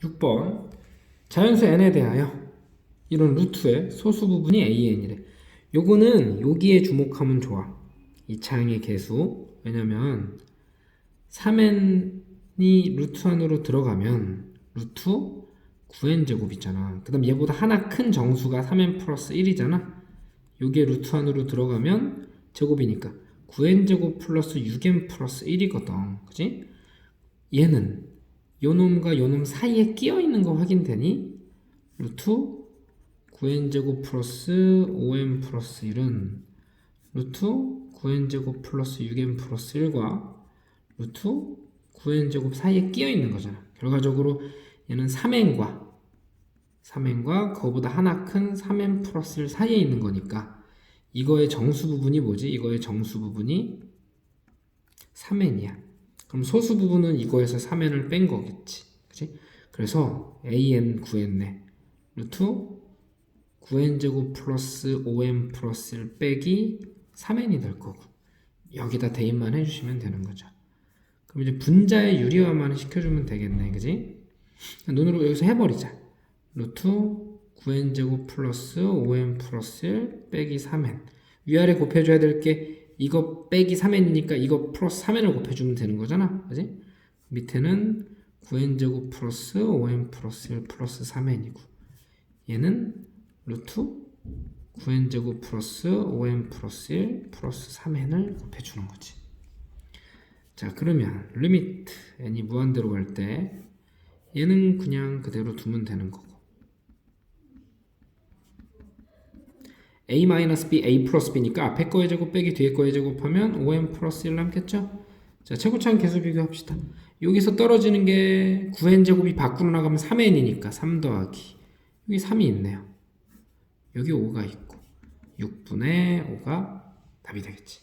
6번 자연수 n에 대하여 이런 루트의 소수 부분이 an이래. 요거는 여기에 주목하면 좋아. 이 창의 개수. 왜냐면 3n이 루트 안으로 들어가면 루트 9n 제곱 있잖아. 그 다음 얘보다 하나 큰 정수가 3n 플러스 1이잖아. 요게 루트 안으로 들어가면 제곱이니까 9n 제곱 플러스 6n 플러스 1이거든. 그지? 얘는 요놈과 요놈 사이에 끼어 있는 거 확인되니? 루트 9n 제곱 플러스 5n 플러스 1은 루트 9n 제곱 플러스 6n 플러스 1과 루트 9n 제곱 사이에 끼어 있는 거잖아. 결과적으로 얘는 3n과 3n과 그거보다 하나 큰 3n 플러스 1 사이에 있는 거니까 이거의 정수 부분이 뭐지? 이거의 정수 부분이 3n이야. 그럼 소수 부분은 이거에서 3n을 뺀 거겠지. 그치? 그래서 an 구했네. 루트 9n 제곱 플러스 5n 플러스 1 빼기 3n이 될 거고 여기다 대입만 해주시면 되는 거죠. 그럼 이제 분자의 유리화만 시켜주면 되겠네. 그지? 눈으로 여기서 해버리자. 루트 9n 제곱 플러스 5n 플러스 1 빼기 3n 위아래 곱해줘야 될 게 이거 빼기 3n이니까 이거 플러스 3n을 곱해주면 되는 거잖아 그지? 밑에는 9n 제곱 플러스 5n 플러스 1 플러스 3n이고 얘는 루트 9n 제곱 플러스 5n 플러스 1 플러스 3n을 곱해주는 거지 자 그러면 리미트 n이 무한대로 갈 때 얘는 그냥 그대로 두면 되는 거고 a-b, a 플러스 b니까 앞에 거의 제곱 빼기 뒤에 거의 제곱하면 5n 플러스 1 남겠죠? 자, 최고차항 계수 비교합시다. 여기서 떨어지는 게 9n 제곱이 밖으로 나가면 3n이니까 3 더하기 여기 3이 있네요. 여기 5가 있고 6분의 5가 답이 되겠지.